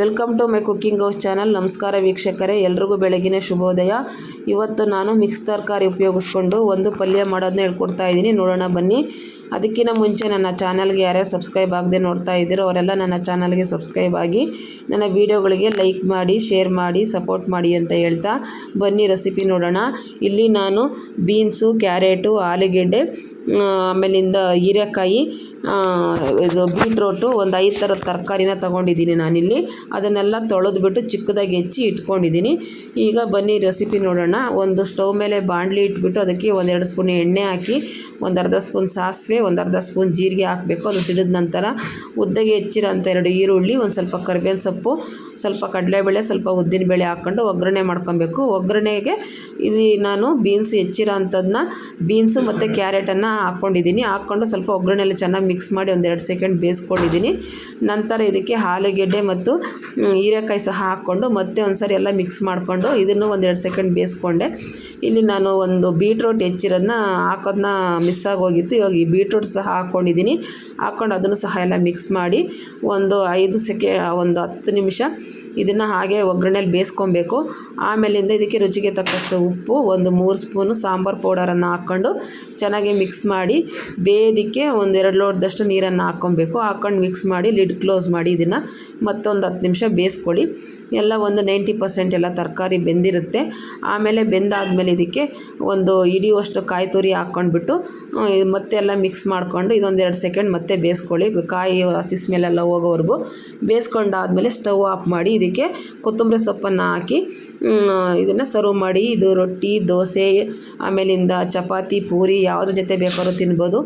Welcome to my cooking house channel. ನಮಸ್ಕಾರ ವೀಕ್ಷಕರೇ, ಎಲ್ರಿಗೂ ಬೆಳಗಿನ ಶುಭೋದಯ. ಇವತ್ತು ನಾನು ಮಿಕ್ಸ್ ತರಕಾರಿ ಉಪಯೋಗಿಸ್ಕೊಂಡು ಒಂದು ಪಲ್ಯ ಮಾಡೋದನ್ನ ಹೇಳ್ಕೊಡ್ತಾ ಇದ್ದೀನಿ. ನೋಡೋಣ, ಬನ್ನಿ. ಅದಕ್ಕಿಂತ ಮುಂಚೆ ನನ್ನ ಚಾನಲ್ಗೆ ಯಾರ್ಯಾರು ಸಬ್ಸ್ಕ್ರೈಬ್ ಆಗದೆ ನೋಡ್ತಾ ಇದ್ದೀರೋ ಅವರೆಲ್ಲ ನನ್ನ ಚಾನಲ್ಗೆ ಸಬ್ಸ್ಕ್ರೈಬ್ ಆಗಿ ನನ್ನ ವೀಡಿಯೋಗಳಿಗೆ ಲೈಕ್ ಮಾಡಿ, ಶೇರ್ ಮಾಡಿ, ಸಪೋರ್ಟ್ ಮಾಡಿ ಅಂತ ಹೇಳ್ತಾ ಬನ್ನಿ ರೆಸಿಪಿ ನೋಡೋಣ. ಇಲ್ಲಿ ನಾನು ಬೀನ್ಸು, ಕ್ಯಾರೆಟು, ಆಲೂಗೆಡ್ಡೆ ಆಮೇಲಿಂದ ಹೀರೆಕಾಯಿ ಇದು ಬೀಟ್ರೋಟು, ಒಂದು ಐದು ಥರದ ತರಕಾರಿನ ತೊಗೊಂಡಿದ್ದೀನಿ ನಾನಿಲ್ಲಿ. ಅದನ್ನೆಲ್ಲ ತೊಳೆದ್ಬಿಟ್ಟು ಚಿಕ್ಕದಾಗಿ ಹೆಚ್ಚಿ ಇಟ್ಕೊಂಡಿದ್ದೀನಿ. ಈಗ ಬನ್ನಿ ರೆಸಿಪಿ ನೋಡೋಣ. ಒಂದು ಸ್ಟವ್ ಮೇಲೆ ಬಾಣಲಿ ಇಟ್ಬಿಟ್ಟು ಅದಕ್ಕೆ ಒಂದೆರಡು ಸ್ಪೂನ್ ಎಣ್ಣೆ ಹಾಕಿ, ಒಂದು ಅರ್ಧ ಸ್ಪೂನ್ ಸಾಸಿವೆ, ಒಂದು ಅರ್ಧ ಸ್ಪೂನ್ ಜೀರಿಗೆ ಹಾಕಬೇಕು. ಅದು ಸಿಡಿದ ನಂತರ ಉದ್ದಗೆ ಹೆಚ್ಚಿರೋಂಥ ಎರಡು ಈರುಳ್ಳಿ, ಒಂದು ಸ್ವಲ್ಪ ಕರಿಬೇವು ಸೊಪ್ಪು, ಸ್ವಲ್ಪ ಕಡಲೆಬೇಳೆ, ಸ್ವಲ್ಪ ಉದ್ದಿನಬೇಳೆ ಹಾಕ್ಕೊಂಡು ಒಗ್ಗರಣೆ ಮಾಡ್ಕೊಬೇಕು. ಒಗ್ಗರಣೆಗೆ ಇದು ನಾನು ಬೀನ್ಸ್ ಹೆಚ್ಚಿರೋ ಅಂಥದ್ದನ್ನ ಬೀನ್ಸು ಮತ್ತು ಕ್ಯಾರೆಟನ್ನು ಹಾಕ್ಕೊಂಡಿದ್ದೀನಿ ಹಾಕ್ಕೊಂಡು ಸ್ವಲ್ಪ ಒಗ್ಗರಣೆಯಲ್ಲಿ ಚೆನ್ನಾಗಿ ಮಿಕ್ಸ್ ಮಾಡಿ ಒಂದೆರಡು ಸೆಕೆಂಡ್ ಬೇಯಿಸ್ಕೊಂಡಿದ್ದೀನಿ. ನಂತರ ಇದಕ್ಕೆ ಆಲೂಗೆಡ್ಡೆ ಮತ್ತು ಹೀರೆಕಾಯಿ ಸಹ ಹಾಕ್ಕೊಂಡು ಮತ್ತೆ ಒಂದು ಸರಿ ಎಲ್ಲ ಮಿಕ್ಸ್ ಮಾಡಿಕೊಂಡು ಇದನ್ನು ಒಂದು ಎರಡು ಸೆಕೆಂಡ್ ಬೇಯಿಸ್ಕೊಂಡೆ. ಇಲ್ಲಿ ನಾನು ಒಂದು ಬೀಟ್ರೋಟ್ ಹೆಚ್ಚಿರೋದನ್ನ ಹಾಕೋದನ್ನ ಮಿಸ್ ಆಗೋಗಿತ್ತು. ಇವಾಗ ಈ ಬೀಟ್ರೋಟ್ ಸಹ ಹಾಕ್ಕೊಂಡಿದ್ದೀನಿ ಹಾಕ್ಕೊಂಡು ಅದನ್ನು ಸಹ ಎಲ್ಲ ಮಿಕ್ಸ್ ಮಾಡಿ ಒಂದು ಐದು ಸೆಕೆ, ಒಂದು ಹತ್ತು ನಿಮಿಷ ಇದನ್ನು ಹಾಗೆ ಒಗ್ಗರಣೆಯಲ್ಲಿ ಬೇಯಿಸ್ಕೊಬೇಕು. ಆಮೇಲಿಂದ ಇದಕ್ಕೆ ರುಚಿಗೆ ತಕ್ಕಷ್ಟು ಉಪ್ಪು, ಒಂದು ಮೂರು ಸ್ಪೂನು ಸಾಂಬಾರು ಪೌಡರನ್ನು ಹಾಕ್ಕೊಂಡು ಚೆನ್ನಾಗಿ ಮಿಕ್ಸ್ ಮಾಡಿ ಬೇಯೋದಕ್ಕೆ ಒಂದೆರಡು ಲೋಟದಷ್ಟು ನೀರನ್ನು ಹಾಕ್ಕೊಬೇಕು. ಹಾಕ್ಕೊಂಡು ಮಿಕ್ಸ್ ಮಾಡಿ ಲಿಡ್ ಕ್ಲೋಸ್ ಮಾಡಿ ಇದನ್ನು ಮತ್ತೊಂದು ಹತ್ತು ನಿಮಿಷ ಬೇಯಿಸ್ಕೊಳ್ಳಿ. ಎಲ್ಲ ಒಂದು ನೈಂಟಿ ಪರ್ಸೆಂಟ್ ಎಲ್ಲ ತರಕಾರಿ ಬೆಂದಿರುತ್ತೆ. ಆಮೇಲೆ ಬೆಂದಾದಮೇಲೆ ಇದಕ್ಕೆ ಒಂದು ಹಿಡಿಯುವಷ್ಟು ಕಾಯಿ ತುರಿ ಹಾಕ್ಕೊಂಡ್ಬಿಟ್ಟು ಮತ್ತೆ ಎಲ್ಲ ಮಿಕ್ಸ್ ಮಾಡಿಕೊಂಡು ಇದೊಂದು ಎರಡು ಸೆಕೆಂಡ್ ಮತ್ತೆ ಬೇಯಿಸ್ಕೊಳ್ಳಿ. ಕಾಯಿ ಹಸಿ ಸ್ಮೆಲ್ಲೆಲ್ಲ ಹೋಗೋವರೆಗೂ. ಬೇಯಿಸ್ಕೊಂಡಾದ್ಮೇಲೆ ಸ್ಟವ್ ಆಫ್ ಮಾಡಿ ಇದಕ್ಕೆ ಕೊತ್ತಂಬರಿ ಸೊಪ್ಪನ್ನು ಹಾಕಿ ಇದನ್ನು ಸರ್ವ್ ಮಾಡಿ. ಇದು ರೊಟ್ಟಿ, ದೋಸೆ, ಆಮೇಲಿಂದ ಚಪಾತಿ, ಪೂರಿ ಯಾವುದ್ರ ಜೊತೆ ಬೇಕಾದ್ರೂ ತಿನ್ಬೋದು.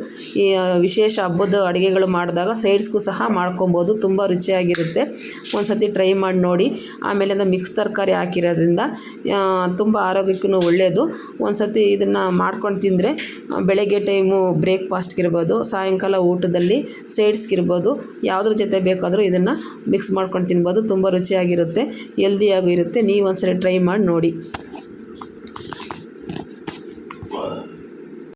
ಈ ವಿಶೇಷ ಹಬ್ಬದ ಅಡುಗೆಗಳು ಮಾಡಿದಾಗ ಸೈಡ್ಸ್ಗೂ ಸಹ ಮಾಡ್ಕೊಬೋದು. ತುಂಬ ರುಚಿಯಾಗಿರುತ್ತೆ. ಒಂದು ಸತಿ ಟ್ರೈ ಮಾಡಿ ನೋಡಿ. ಆಮೇಲೆ ಅದು ಮಿಕ್ಸ್ ತರಕಾರಿ ಹಾಕಿರೋದ್ರಿಂದ ತುಂಬ ಆರೋಗ್ಯಕ್ಕೂ ಒಳ್ಳೆಯದು ಒಂದು ಸತಿ ಇದನ್ನು ಮಾಡ್ಕೊಂಡು ತಿಂದರೆ ಬೆಳಗ್ಗೆ ಟೈಮು ಬ್ರೇಕ್ಫಾಸ್ಟ್ಗಿರ್ಬೋದು ಸಾಯಂಕಾಲ ಊಟದಲ್ಲಿ ಸೈಡ್ಸ್ಗಿರ್ಬೋದು ಯಾವುದ್ರ ಜೊತೆ ಬೇಕಾದರೂ ಇದನ್ನು ಮಿಕ್ಸ್ ಮಾಡ್ಕೊಂಡು ತಿನ್ಬೋದು. ತುಂಬ ರುಚಿಯಾಗಿರುತ್ತೆ ಹೆಲ್ದಿಯಾಗೂ ಇರುತ್ತೆ. ನೀವು ಒಂದ್ಸರಿ ಟ್ರೈ ಮಾಡಿ ನೋಡಿ.